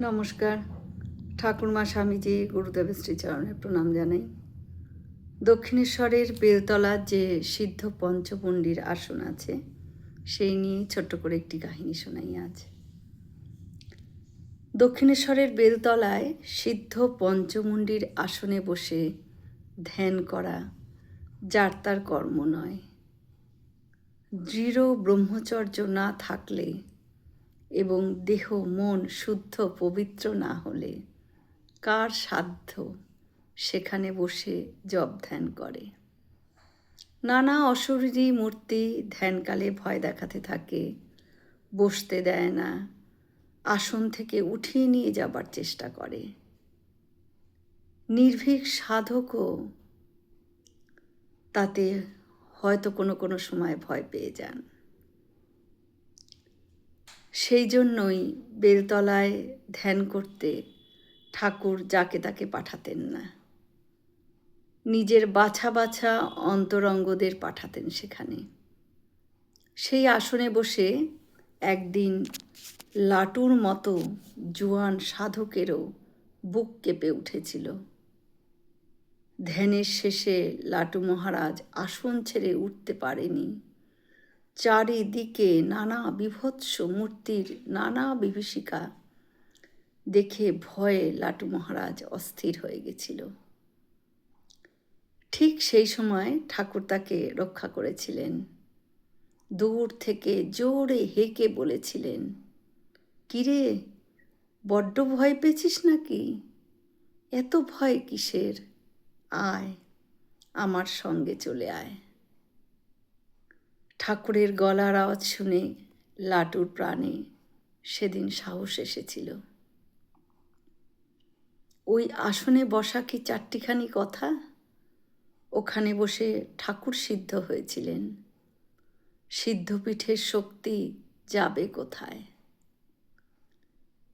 নমস্কার। ঠাকুরমা স্বামীজি গুরুদেবের শ্রীচরণে প্রণাম জানাই। দক্ষিণেশ্বরের বেলতলার যে সিদ্ধ পঞ্চপণ্ডির আসন আছে, সেই নিয়ে ছোট্ট করে একটি কাহিনী শোনাই আজ। দক্ষিণেশ্বরের বেলতলায় সিদ্ধ পঞ্চমুণ্ডির আসনে বসে ধ্যান করা যার তার কর্ম নয়। দৃঢ় ব্রহ্মচর্য না থাকলে এবং দেহ মন শুদ্ধ, পবিত্র না হলে কার সাধ্য সেখানে বসে জপ ধ্যান করে? নানা অশরীরী মূর্তি ধ্যানকালে ভয় দেখাতে থাকে, বসতে দেয় না, আসন থেকে উঠিয়ে নিয়ে যাবার চেষ্টা করে। নির্ভীক সাধকও তাতে হয়তো কোনো কোনো সময় ভয় পেয়ে যান। সেই জন্যই বেলতলায় ধ্যান করতে ঠাকুর যাকে তাকে পাঠাতেন না। নিজের বাছা বাছা অন্তরঙ্গদের পাঠাতেন সেখানে। সেই আসনে বসে একদিন লাটুর মতো জোয়ান সাধকেরও বুক কেঁপে উঠেছিল। ধ্যানের শেষে লাটু মহারাজ আসন ছেড়ে উঠতে পারেনি। চারিদিকে নানা বিভৎস মূর্তির নানা বিভীষিকা দেখে ভয়ে লাটু মহারাজ অস্থির হয়ে গেছিল। ঠিক সেই সময় ঠাকুর তাকে রক্ষা করেছিলেন। দূর থেকে জোরে হেঁকে বলেছিলেন, কিরে, বড্ড ভয় পেয়েছিস নাকি? এত ভয় কিসের? আয়, আমার সঙ্গে চলে আয়। ঠাকুরের গলার আওয়াজ শুনে লাটুর প্রাণে সেদিন সাহস এসেছিল। ওই আসনে বসা কি চারটিখানি কথা? ওখানে বসে ঠাকুর সিদ্ধ হয়েছিলেন। সিদ্ধপীঠের শক্তি যাবে কোথায়?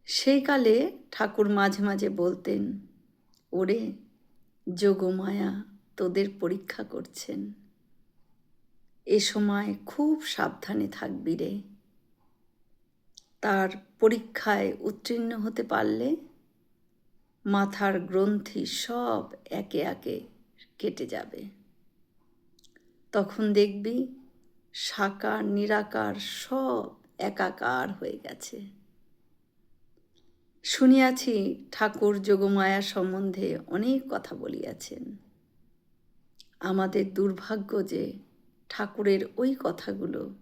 সেই কালে ঠাকুর মাঝে মাঝে বলতেন, ওরে যোগমায়া, তোদের পরীক্ষা করছেন। এ সময় খুব সাবধানে থাকবি রে। তার পরীক্ষায় উত্তীর্ণ হতে পারলে মাথার গ্রন্থি সব একে একে কেটে যাবে। তখন দেখবি সাকার নিরাকার সব একাকার হয়ে গেছে। শুনিয়াছি ঠাকুর যোগমায়া সম্বন্ধে অনেক কথা বলিয়াছেন। আমাদের দুর্ভাগ্য যে ঠাকুরের ওই কথাগুলো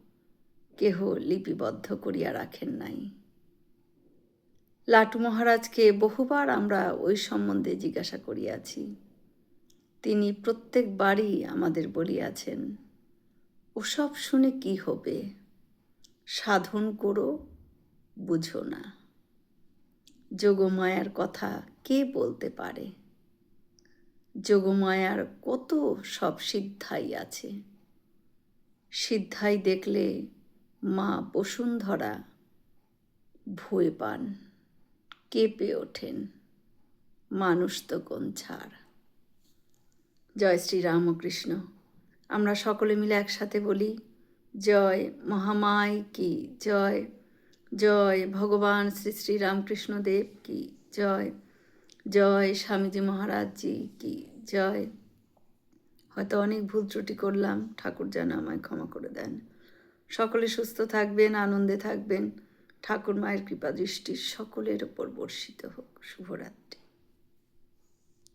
কেহ লিপিবদ্ধ করিয়া রাখেন নাই। লাটু মহারাজকে বহুবার আমরা ওই সম্বন্ধে জিজ্ঞাসা করিয়াছি। তিনি প্রত্যেকবারই আমাদের বলিয়াছেন, ওসব শুনে কি হবে? সাধন করো, বুঝো না। যোগমায়ার কথা কে বলতে পারে? যোগমায়ার কত সব সিদ্ধাই আছে। সিদ্ধাই দেখলে মা বসুন্ধরা ভয় পান, কেঁপে ওঠেন মানুষ তো কোন ছাড় জয় শ্রী রামকৃষ্ণ। আমরা সকলে মিলে একসাথে বলি, জয় মহামায় কি, জয় জয় ভগবান শ্রী শ্রী রামকৃষ্ণ দেব কি, জয় জয় স্বামীজি মহারাজজি কি, জয়। হয়তো অনেক ভুল ত্রুটি করলাম, ঠাকুর যেন আমায় ক্ষমা করে দেন। সকলে সুস্থ থাকবেন, আনন্দে থাকবেন। ঠাকুর মায়ের কৃপা দৃষ্টি সকলের ওপর বর্ষিত হোক। শুভরাত্রি।